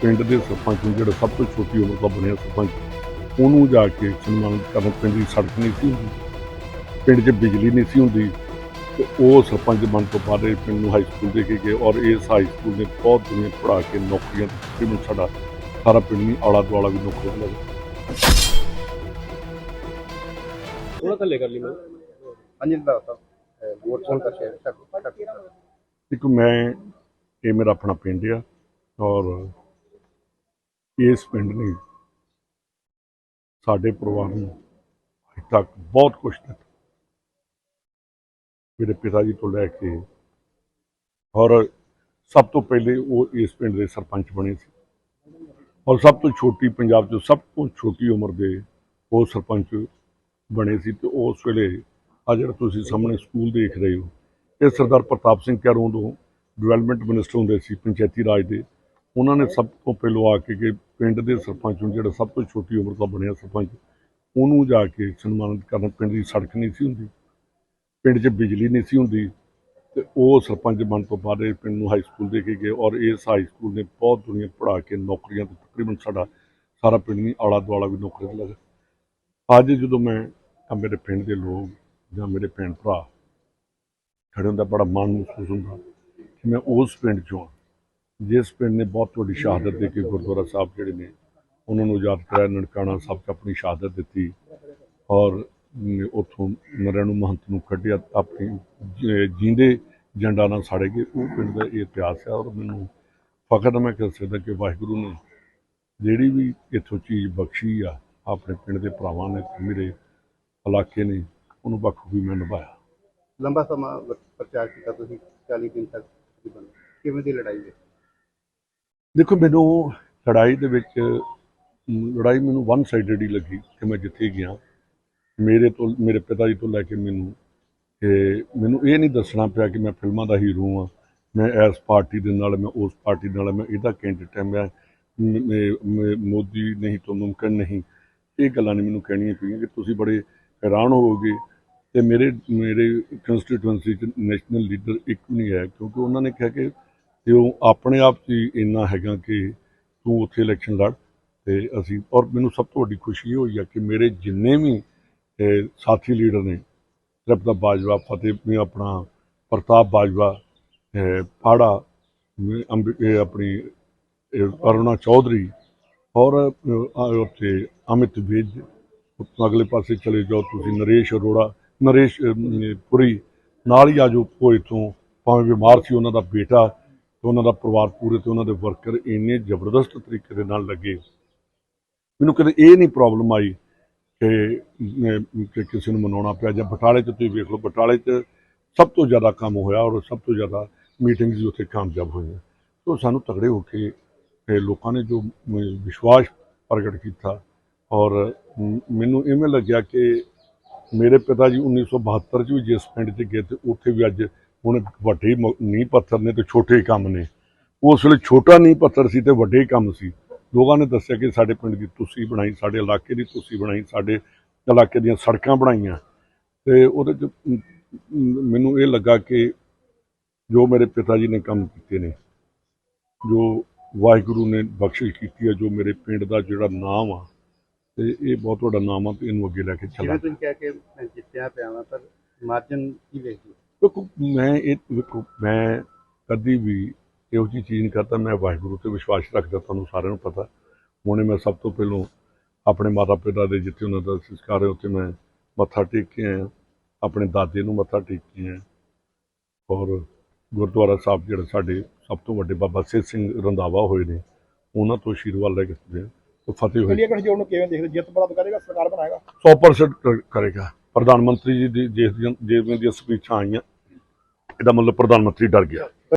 ਪਿੰਡ ਦੇ ਸਰਪੰਚ ਨੂੰ ਜਿਹੜਾ ਸਭ ਤੋਂ ਛੋਟੀ ਉਮਰ ਦਾ ਬਣਿਆ ਸਰਪੰਚ ਉਹਨੂੰ ਜਾ ਕੇ ਸਨਮਾਨਿਤ ਕਰਨ ਪਿੰਡ ਦੀ ਸੜਕ ਨਹੀਂ ਸੀ ਹੁੰਦੀ ਪਿੰਡ 'ਚ ਬਿਜਲੀ ਨਹੀਂ ਸੀ ਹੁੰਦੀ ਤੇ ਉਹ ਸਰਪੰਚ ਬਣ ਤੋਂ ਬਾਅਦ ਇਹ ਪਿੰਡ ਨੂੰ ਹਾਈ ਸਕੂਲ ਦੇ ਕੇ ਗਏ ਔਰ ਇਸ ਹਾਈ ਸਕੂਲ ਨੇ ਬਹੁਤ ਦੁਨੀਆ ਪੜਾ ਕੇ ਨੌਕਰੀਆਂ ਤੇ ਤਕਰੀਬਨ ਸਾਡਾ ਸਾਰਾ ਪਿੰਡ ਨਹੀਂ ਆਲਾ ਦੁਆਲਾ ਵੀ ਨੌਕਰੀਆਂ ਲੱਗਾ ਥੋੜਾ ਥੱਲੇ ਕਰ ਲਈ ਮੈਂ। ਹਾਂਜੀ ਦਾ ਵੋਟ ਪਾਉਣ ਦਾ ਸ਼ਹਿਰ ਤੱਕ ਤੱਕ ਇੱਕ ਮੈਂ ਇਹ ਮੇਰਾ ਆਪਣਾ ਪਿੰਡ ਆ। ਔਰ ਇਸ ਪਿੰਡ ਨੇ ਸਾਡੇ ਪਰਿਵਾਰ ਨੂੰ ਅੱਜ ਤੱਕ ਬਹੁਤ ਕੁਝ ਦਿੱਤਾ। ਮੇਰੇ ਪਿਤਾ ਜੀ ਤੋਂ ਲੈ ਕੇ ਔਰ ਸਭ ਤੋਂ ਪਹਿਲੇ ਉਹ ਇਸ ਪਿੰਡ ਦੇ ਸਰਪੰਚ ਬਣੇ ਸੀ। ਔਰ ਸਭ ਤੋਂ ਛੋਟੀ ਪੰਜਾਬ 'ਚ ਸਭ ਤੋਂ ਛੋਟੀ ਉਮਰ ਦੇ ਉਹ ਸਰਪੰਚ ਬਣੇ ਸੀ ਤੇ ਉਸ ਵੇਲੇ ਆ ਜਿਹੜਾ ਤੁਸੀਂ ਸਾਹਮਣੇ ਸਕੂਲ ਦੇਖ ਰਹੇ ਹੋ, ਇਹ ਸਰਦਾਰ ਪ੍ਰਤਾਪ ਸਿੰਘ ਕੈਰੋਂ ਤੋਂ ਡਿਵੈਲਪਮੈਂਟ ਮਿਨਿਸਟਰ ਹੁੰਦੇ ਸੀ, ਪੰਚਾਇਤੀ ਰਾਜ ਦੇ ਉਹਨਾਂ ਨੇ ਸਭ ਤੋਂ ਪਹਿਲਾਂ ਆ ਕੇ ਕਿ ਪਿੰਡ ਦੇ ਸਰਪੰਚ ਨੂੰ ਜਿਹੜਾ ਸਭ ਤੋਂ ਛੋਟੀ ਉਮਰ ਦਾ ਬਣਿਆ ਸਰਪੰਚ ਉਹਨੂੰ ਜਾ ਕੇ ਸਨਮਾਨਿਤ ਕਰਨ ਪਿੰਡ ਦੀ ਸੜਕ ਨਹੀਂ ਸੀ ਹੁੰਦੀ ਪਿੰਡ 'ਚ ਬਿਜਲੀ ਨਹੀਂ ਸੀ ਹੁੰਦੀ ਤੇ ਉਹ ਸਰਪੰਚ ਬਣ ਤੋਂ ਬਾਅਦ ਇਹ ਪਿੰਡ ਨੂੰ ਹਾਈ ਸਕੂਲ ਦੇ ਕੇ ਗਏ ਔਰ ਇਸ ਹਾਈ ਸਕੂਲ ਨੇ ਬਹੁਤ ਦੁਨੀਆ ਪੜਾ ਕੇ ਨੌਕਰੀਆਂ ਤੇ ਤਕਰੀਬਨ ਸਾਡਾ ਸਾਰਾ ਪਿੰਡ ਨਹੀਂ ਆਲਾ ਦੁਆਲਾ ਵੀ ਨੌਕਰੀਆਂ ਲੱਗਾ ਅੱਜ ਜਦੋਂ ਮੈਂ ਆ ਮੇਰੇ ਪਿੰਡ ਦੇ ਲੋਕ ਜਾਂ ਮੇਰੇ ਭੈਣ ਭਰਾ ਖੜੇ ਹੁੰਦਾ ਬੜਾ ਮਾਣ ਮਹਿਸੂਸ ਹੁੰਦਾ ਕਿ ਮੈਂ ਉਸ ਪਿੰਡ ਚੋਂ ਜਿਸ ਪਿੰਡ ਨੇ ਬਹੁਤ ਵੱਡੀ ਸ਼ਹਾਦਤ ਦੇ ਕੇ ਗੁਰਦੁਆਰਾ ਸਾਹਿਬ ਜਿਹੜੇ ਨੇ ਉਹਨਾਂ ਨੂੰ ਯਾਦ ਕਰਾਇਆ ਨਨਕਾਣਾ ਸਾਹਿਬ 'ਚ ਆਪਣੀ ਸ਼ਹਾਦਤ ਦਿੱਤੀ ਔਰ ਅਮ, ਉੱਥੋਂ ਨਰੈਣੂ ਮਹੰਤ ਨੂੰ ਕੱਢਿਆ ਆਪਣੀ ਜ- ਜੀਂਦੇ ਜੰਡਾ ਨਾਲ ਸਾੜੇ ਗਏ। ਉਹ ਪਿੰਡ ਦਾ ਇਹ ਇਤਿਹਾਸ ਹੈ ਔਰ ਮੈਨੂੰ ਫਖਰ ਮੈਂ ਕਹਿ ਸਕਦਾ ਕਿ ਵਾਹਿਗੁਰੂ ਨੇ ਜਿਹੜੀ ਵੀ ਇੱਥੋਂ ਚੀਜ਼ ਬਖਸ਼ੀ ਆ ਆਪਣੇ ਪਿੰਡ ਦੇ ਭਰਾਵਾਂ ਨੇ ਮੇਰੇ ਇਲਾਕੇ ਨੇ ਉਹਨੂੰ ਬਖੂਬੀ ਮੈਂ ਨਿਭਾਇਆ। ਲੰਬਾ ਸਮਾਂ ਪ੍ਰਚਾਰ ਕੀਤਾ ਤੁਸੀਂ 40 ਦਿਨ ਤੱਕ ਕਿਵੇਂ ਦੀ ਲੜਾਈ ਹੈ? ਦੇਖੋ, ਮੈਨੂੰ ਲੜਾਈ ਦੇ ਵਿੱਚ ਲੜਾਈ ਮੈਨੂੰ ਵਨ ਸਾਈਡਡ ਹੀ ਲੱਗੀ ਕਿ ਮੈਂ ਜਿੱਥੇ ਗਿਆ। ਮੇਰੇ ਤੋਂ, ਮੇਰੇ ਪਿਤਾ ਜੀ ਤੋਂ ਲੈ ਕੇ ਮੈਨੂੰ ਕਿ ਮੈਨੂੰ ਇਹ ਨਹੀਂ ਦੱਸਣਾ ਪਿਆ ਕਿ ਮੈਂ ਫਿਲਮਾਂ ਦਾ ਹੀਰੋ ਹਾਂ। ਮੈਂ ਇਸ ਪਾਰਟੀ ਦੇ ਨਾਲ, ਮੈਂ ਉਸ ਪਾਰਟੀ ਨਾਲ, ਮੈਂ ਇਹਦਾ ਕੈਂਡੀਡੇਟ ਹਾਂ ਮੈਂ ਮੋਦੀ ਨਹੀਂ ਤੋਂ ਮੁਮਕਿਨ ਨਹੀਂ। ਇਹ ਗੱਲਾਂ ਨਹੀਂ ਮੈਨੂੰ ਕਹਿਣੀਆਂ ਪਈਆਂ ਕਿ ਤੁਸੀਂ ਬੜੇ ਹੈਰਾਨ ਹੋਵੋਗੇ ਤੇ ਮੇਰੇ ਮੇਰੇ ਕੰਸਟੀਟੂਐਂਸੀ ਚ ਨੈਸ਼ਨਲ ਲੀਡਰ ਇੱਕ ਨਹੀਂ ਹੈ, ਕਿਉਂਕਿ ਉਹਨਾਂ ਨੇ ਕਿਹਾ ਕਿ ਤੇ ਉਹ ਆਪਣੇ ਆਪ 'ਚ ਹੀ ਇੰਨਾ ਹੈਗਾ ਕਿ ਤੂੰ ਉੱਥੇ ਇਲੈਕਸ਼ਨ ਲੜ ਤੇ ਅਸੀਂ, ਔਰ ਮੈਨੂੰ ਸਭ ਤੋਂ ਵੱਡੀ ਖੁਸ਼ੀ ਇਹ ਹੋਈ ਆ ਕਿ ਮੇਰੇ ਜਿੰਨੇ ਵੀ ਸਾਥੀ ਲੀਡਰ ਨੇ ਤ੍ਰਿਪਤਾ ਬਾਜਵਾ, ਫਤਿਹ ਵੀ ਆਪਣਾ ਪ੍ਰਤਾਪ ਬਾਜਵਾ ਪਾੜਾ ਅੰਬ- ਆਪਣੀ ਅਰੁਣਾ ਚੌਧਰੀ, ਔਰ ਉੱਥੇ ਅਮਿਤ ਵਿਜ ਉੱਤੋਂ ਅਗਲੇ ਪਾਸੇ ਚਲੇ ਜਾਓ, ਤੁਸੀਂ ਨਰੇਸ਼ ਅਰੋੜਾ, ਨਰੇਸ਼ ਪੁਰੀ, ਨਾਲ ਹੀ ਆ ਜੋ ਕੋਈ ਤੋਂ ਭਾਵੇਂ ਬਿਮਾਰ ਸੀ ਉਹਨਾਂ ਦਾ ਬੇਟਾ ਤੇ ਉਹਨਾਂ ਦਾ ਪਰਿਵਾਰ ਪੂਰੇ ਤੇ ਉਹਨਾਂ ਦੇ ਵਰਕਰ ਇੰਨੇ ਜ਼ਬਰਦਸਤ ਤਰੀਕੇ ਦੇ ਨਾਲ ਲੱਗੇ। ਮੈਨੂੰ ਕਦੇ ਇਹ ਨਹੀਂ ਪ੍ਰੋਬਲਮ ਆਈ ਕਿ ਕਿਸੇ ਨੂੰ ਮਨਾਉਣਾ ਪਿਆ ਜਾਂ ਬਟਾਲੇ 'ਚ ਤੁਸੀਂ ਵੇਖ ਲਓ, ਬਟਾਲੇ 'ਚ ਸਭ ਤੋਂ ਜ਼ਿਆਦਾ ਕੰਮ ਹੋਇਆ ਔਰ ਸਭ ਤੋਂ ਜ਼ਿਆਦਾ ਮੀਟਿੰਗਸ ਵੀ ਉੱਥੇ ਕਾਮਯਾਬ ਹੋਈਆਂ। ਸੋ ਸਾਨੂੰ ਤਗੜੇ ਹੋ ਕੇ ਲੋਕਾਂ ਨੇ ਜੋ ਵਿਸ਼ਵਾਸ ਪ੍ਰਗਟ ਕੀਤਾ ਔਰ ਮੈਨੂੰ ਇਵੇਂ ਲੱਗਿਆ ਕਿ ਮੇਰੇ ਪਿਤਾ ਜੀ 1972 ਚ ਵੀ ਜਿਸ ਪਿੰਡ 'ਚ ਗਏ ਤੇ ਉੱਥੇ ਵੀ ਅੱਜ ਹੁਣ ਵੱਡੇ ਮ- ਨੀਂਹ ਪੱਥਰ ਨੇ ਤੇ ਛੋਟੇ ਕੰਮ ਨੇ। ਉਸ ਵੇਲੇ ਛੋਟਾ ਨੀਂਹ ਪੱਥਰ ਸੀ ਤੇ ਵੱਡੇ ਕੰਮ ਸੀ। ਲੋਕਾਂ ਨੇ ਦੱਸਿਆ ਕਿ ਸਾਡੇ ਪਿੰਡ ਦੀ ਤੁਸੀਂ ਬਣਾਈ, ਸਾਡੇ ਇਲਾਕੇ ਦੀ ਤੁਸੀਂ ਬਣਾਈ, ਸਾਡੇ ਇਲਾਕੇ ਦੀਆਂ ਸੜਕਾਂ ਬਣਾਈਆਂ। ਤੇ ਉਹਦੇ 'ਚ ਮੈਨੂੰ ਇਹ ਲੱਗਾ ਕਿ ਜੋ ਮੇਰੇ ਪਿਤਾ ਜੀ ਨੇ ਕੰਮ ਕੀਤੇ ਨੇ, ਜੋ ਵਾਹਿਗੁਰੂ ਨੇ ਬਖਸ਼ਿਸ਼ ਕੀਤੀ ਹੈ, ਜੋ ਮੇਰੇ ਪਿੰਡ ਦਾ ਜਿਹੜਾ ਨਾਮ ਆ, ਤੇ ਇਹ ਬਹੁਤ ਵੱਡਾ ਨਾਮ ਆ ਤੇ ਇਹਨੂੰ ਅੱਗੇ ਲੈ ਕੇ ਚੱਲਾਂ। ਜਿਵੇਂ ਤੁਸੀਂ ਕਹਿ ਕੇ ਮੈਂ ਜਿੱਤਿਆ ਪਿਆ ਵਾਂ, ਪਰ ਮਾਰਜਨ ਕੀ ਵੇਖਦੇ ਵੇਖੋ ਮੈਂ ਇਹ ਵੇਖੋ ਮੈਂ ਕਦੀ ਵੀ ਇਹੋ ਜਿਹੀ ਚੀਜ਼ ਨਹੀਂ ਕਰਦਾ ਮੈਂ ਵਾਹਿਗੁਰੂ ਤੇ ਵਿਸ਼ਵਾਸ ਰੱਖਦਾ ਤੁਹਾਨੂੰ ਸਾਰਿਆਂ ਨੂੰ ਪਤਾ। ਹੁਣੇ ਮੈਂ ਸਭ ਤੋਂ ਪਹਿਲਾਂ ਆਪਣੇ ਮਾਤਾ ਪਿਤਾ ਦੇ ਜਿੱਥੇ ਉਹਨਾਂ ਦਾ ਸੰਸਕਾਰ ਹੈ ਉੱਥੇ ਮੈਂ ਮੱਥਾ ਟੇਕ ਕੇ ਆਇਆ। ਆਪਣੇ ਦਾਦੇ ਨੂੰ ਮੱਥਾ ਟੇਕ ਕੇ ਆਇਆ। ਔਰ ਗੁਰਦੁਆਰਾ ਸਾਹਿਬ ਜਿਹੜਾ ਸਾਡੇ ਸਭ ਤੋਂ ਵੱਡੇ ਬਾਬਾ ਸੇਤ ਸਿੰਘ ਰੰਧਾਵਾ ਹੋਏ ਨੇ ਉਹਨਾਂ ਤੋਂ ਆਸ਼ੀਰਵਾਦ ਲੈ ਕੇ ਤੇ ਫਤਿਹ ਹੋਏ ਇੰਡੀਆ ਗਠਜੋੜ ਨੂੰ ਕਿਵੇਂ ਦੇਖਦੇ? ਜਿੱਤ ਬੜਾ ਕਰੇਗਾ ਸਰਕਾਰ ਬਣਾਏਗਾ? 100% ਕਰ- ਕਰੇਗਾ। ਪ੍ਰਧਾਨ ਮੰਤਰੀ ਜੀ ਦੀ ਜਿਸ ਦੀਆਂ ਦੀਆਂ ਸਪੀਚਾਂ ਆਈਆਂ। ਇਹਦਾ ਮਤਲਬ ਪ੍ਰਧਾਨ ਮੰਤਰੀ ਡਰ ਗਿਆ।